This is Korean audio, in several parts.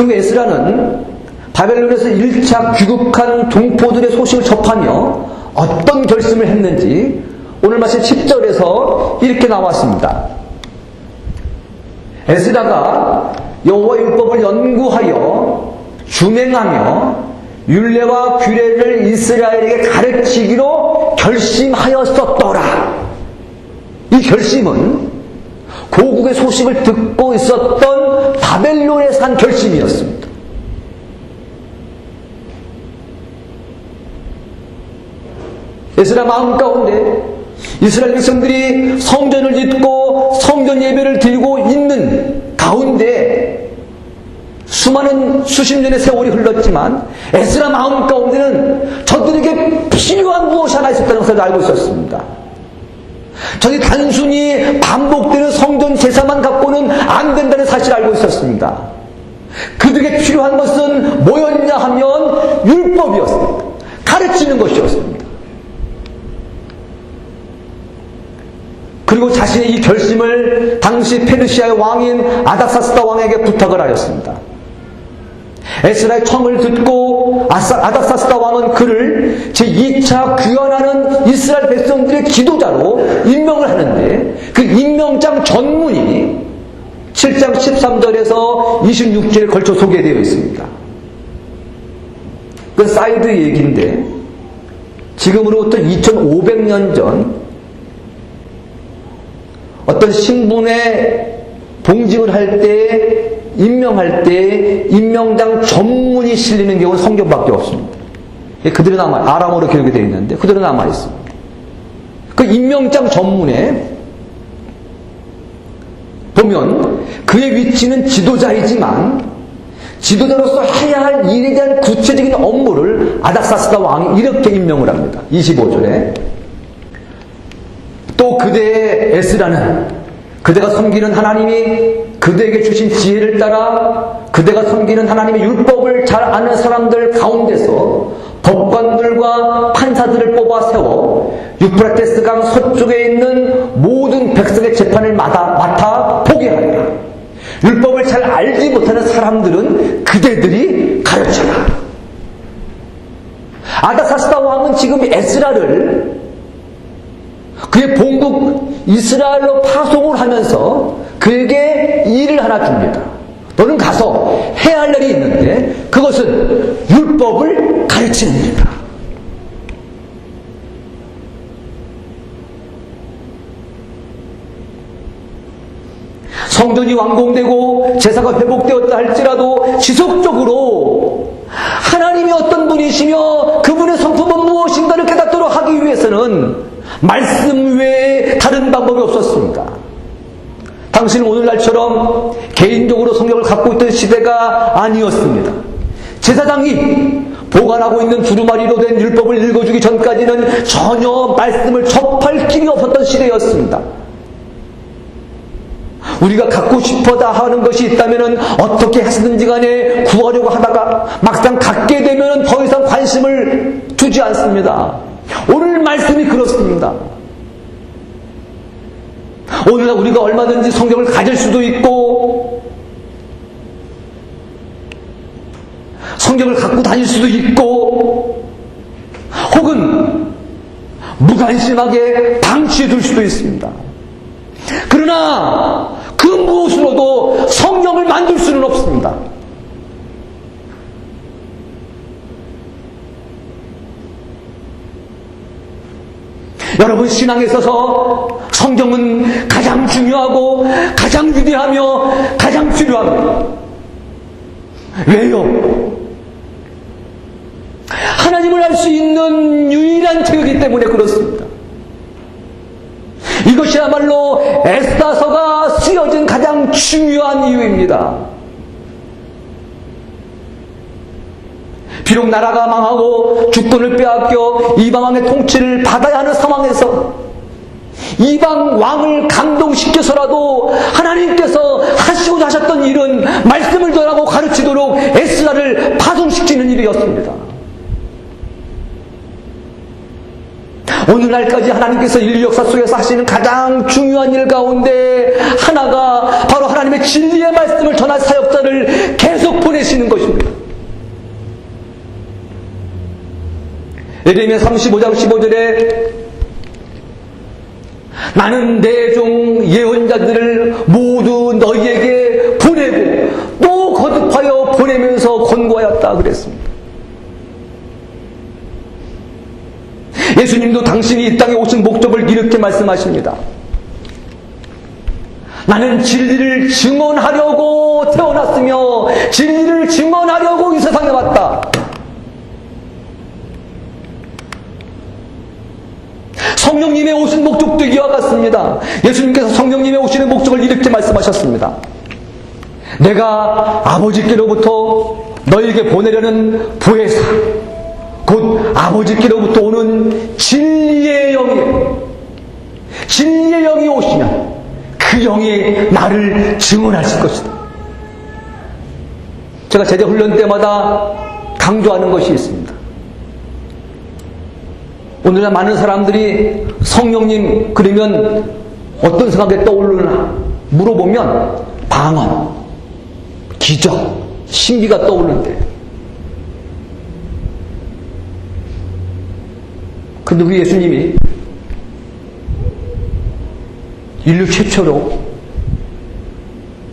그럼 에스라는 바벨론에서 1차 귀국한 동포들의 소식을 접하며 어떤 결심을 했는지 오늘 말씀 10절에서 이렇게 나왔습니다. 에스라가 여호와 율법을 연구하여 준행하며 율례와 규례를 이스라엘에게 가르치기로 결심하였었더라. 이 결심은 고국의 소식을 듣고 있었던 바벨론에 산 결심이었습니다. 에스라 마음 가운데 이스라엘 백성들이 성전을 짓고 성전 예배를 드리고 있는 가운데 수많은 수십 년의 세월이 흘렀지만 에스라 마음 가운데는 저들에게 필요한 무엇이 하나 있었다는 것을 알고 있었습니다. 저희 단순히 반복되는 성전 제사만 갖고는 안 된다는 사실을 알고 있었습니다. 그들에게 필요한 것은 뭐였냐 하면 율법이었습니다. 가르치는 것이었습니다. 그리고 자신의 이 결심을 당시 페르시아의 왕인 아닥사스다 왕에게 부탁을 하였습니다. 에스라의 청을 듣고 아닥사스다 왕은 그를 제2차 귀환하는 이스라엘 백성들의 지도자로 임명을 하는데 그 임명장 전문이 7장 13절에서 26절에 걸쳐 소개되어 있습니다. 그 사이드 얘기인데 지금으로부터 2500년 전 어떤 신분에 봉직을 할 때, 임명할 때, 임명장 전문이 실리는 경우는 성경밖에 없습니다. 그대로 남아, 아람어로 기록이 되어 있는데, 그대로 남아 있습니다. 그 임명장 전문에 보면 그의 위치는 지도자이지만, 지도자로서 해야 할 일에 대한 구체적인 업무를 아닥사스다 왕이 이렇게 임명을 합니다. 25절에. 또 그대의 에스라는 그대가 섬기는 하나님이 그대에게 주신 지혜를 따라 그대가 섬기는 하나님의 율법을 잘 아는 사람들 가운데서 법관들과 판 사들을 뽑아 세워 유프라테스 강 서쪽에 있는 모든 백성의 재판을 맡아, 맡아 보게 하리라. 율법을 잘 알지 못하는 사람들은 그대들이 가르쳐라. 아다사스다 왕은 지금 에스라를 그의 본국 이스라엘로 파송을 하면서 그에게 일을 하나 줍니다. 너는 가서 해야 할 일이 있는데 그것은 율법을 가르치는 일이다. 성전이 완공되고 제사가 회복되었다 할지라도 지속적으로 하나님이 어떤 분이시며 그분의 성품은 무엇인가를 깨닫도록 하기 위해서는 말씀 외에 다른 방법이 없었습니다. 당신은 오늘날처럼 개인적으로 성경을 갖고 있던 시대가 아니었습니다. 제사장이 보관하고 있는 두루마리로 된 율법을 읽어주기 전까지는 전혀 말씀을 접할 길이 없었던 시대였습니다. 우리가 갖고 싶어다 하는 것이 있다면 어떻게 하시든지 간에 구하려고 하다가 막상 갖게 되면 더 이상 관심을 두지 않습니다. 오늘 말씀이 그렇습니다. 오늘날 우리가 얼마든지 성경을 가질 수도 있고 성경을 갖고 다닐 수도 있고 혹은 무관심하게 방치해 둘 수도 있습니다. 그러나 그 무엇으로도 성경을 만들 수는 없습니다. 여러분 신앙에 있어서 성경은 가장 중요하고 가장 위대하며 가장 필요합니다. 왜요? 하나님을 알 수 있는 유일한 책이기 때문에 그렇습니다. 이것이야말로 에스다서가 쓰여진 가장 중요한 이유입니다. 비록 나라가 망하고 주권을 빼앗겨 이방왕의 통치를 받아야 하는 상황에서 이방 왕을 감동시켜서라도 하나님께서 하시고자 하셨던 일은 말씀을 전하고 가르치도록 에스라를 파송시키는 일이었습니다. 오늘날까지 하나님께서 인류 역사 속에서 하시는 가장 중요한 일 가운데 하나가 바로 하나님의 진리의 말씀을 전할 사역자를 계속 보내시는 것입니다. 예레미야 35장 15절에 나는 내 종 예언자들을 모두 너희에게 보내고 또 거듭하여 보내면서 권고하였다 그랬습니다. 예수님도 당신이 이 땅에 오신 목적을 이렇게 말씀하십니다. 나는 진리를 증언하려고 태어났으며 진리를 증언하려고 이 세상에 왔다. 성령님의 오신 목적도 이와 같습니다. 예수님께서 성령님의 오시는 목적을 이렇게 말씀하셨습니다. 내가 아버지께로부터 너에게 보내려는 부회사, 곧 아버지께로부터 오는 진리의 영이에요. 진리의 영이 오시면 그 영이 나를 증언하실 것이다. 제가 제자 훈련 때마다 강조하는 것이 있습니다. 오늘날 많은 사람들이 성령님 그러면 어떤 생각이 떠오르나 물어보면 방언, 기적, 신비가 떠오르는데 근데 우리 예수님이 인류 최초로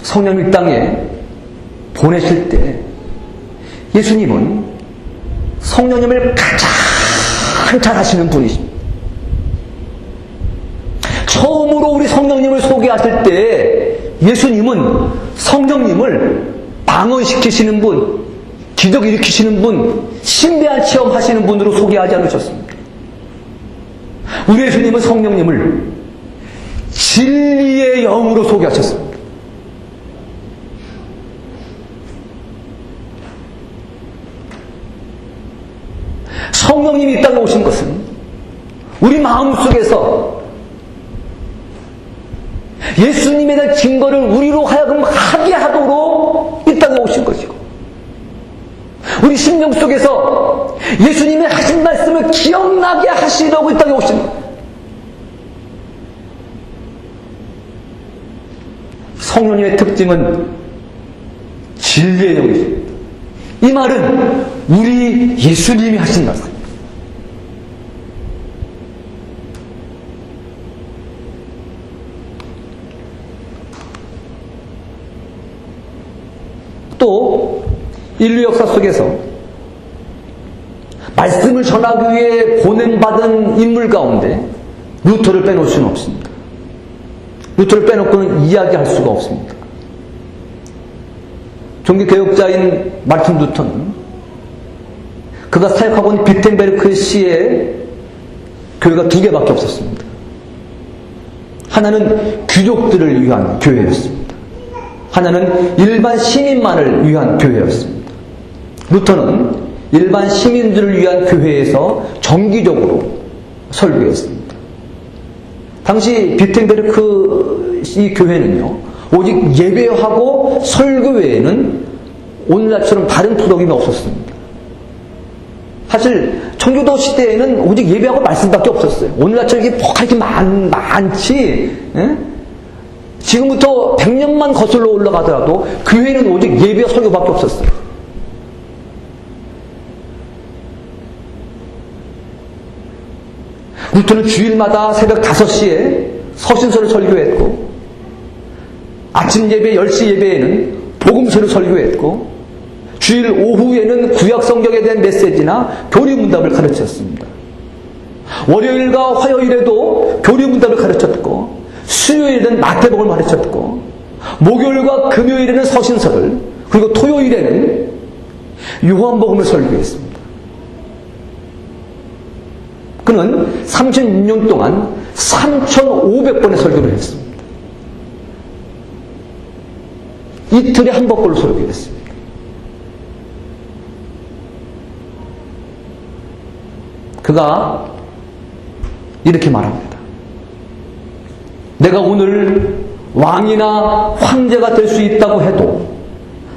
성령 이 땅에 보내실 때 예수님은 성령님을 가장 잘 하시는 분이십니다. 처음으로 우리 성령님을 소개하실 때 예수님은 성령님을 방언시키시는 분, 기적 일으키시는 분, 신비한 체험하시는 분으로 소개하지 않으셨습니다. 우리 예수님은 성령님을 진리의 영으로 소개하셨습니다. 성령님이 이 땅에 오신 것은 우리 마음 속에서 예수님에 대한 증거를 우리로 하여금 하게 하도록 이 땅에 오신 것이고 우리 심령 속에서 예수님의 하신 말씀을 기억나게 하시려고 이 땅에 오신 것 성령님의 특징은 진리의 영이십니다. 이 말은 우리 예수님이 하신 말씀. 또 인류 역사 속에서 말씀을 전하기 위해 보냄받은 인물 가운데 루터를 빼놓을 수는 없습니다. 루터를 빼놓고는 이야기할 수가 없습니다. 종교개혁자인 마틴 루터는 그가 사역하고 있는 비텐베르크 시에 교회가 두 개밖에 없었습니다. 하나는 귀족들을 위한 교회였습니다. 하나는 일반 시민만을 위한 교회였습니다. 루터는 일반 시민들을 위한 교회에서 정기적으로 설교했습니다. 당시 비텐베르크 이 교회는요, 오직 예배하고 설교 외에는 오늘날처럼 다른 프로그램이 없었습니다. 사실 청교도 시대에는 오직 예배하고 말씀밖에 없었어요. 오늘날처럼 이렇게 많, 많지. 예? 지금부터 100년만 거슬러 올라가더라도 교회는 오직 예배와 설교밖에 없었어요. 루터는 주일마다 새벽 5시에 서신서를 설교했고 아침 예배 10시 예배에는 복음서를 설교했고 주일 오후에는 구약 성경에 대한 메시지나 교리 문답을 가르쳤습니다. 월요일과 화요일에도 교리 문답을 가르쳤고 수요일에는 마태복음을 가르쳤고 목요일과 금요일에는 서신서를 그리고 토요일에는 요한복음을 설교했습니다. 그는 36년 동안 3,500번의 설교를 했습니다. 이틀에 한 번꼴로 설교했습니다. 그가 이렇게 말합니다. 내가 오늘 왕이나 황제가 될 수 있다고 해도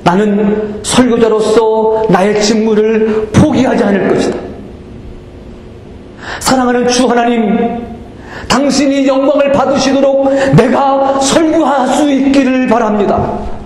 나는 설교자로서 나의 직무를 포기하지 않을 것이다. 사랑하는 주 하나님, 당신이 영광을 받으시도록 내가 설교할 수 있기를 바랍니다.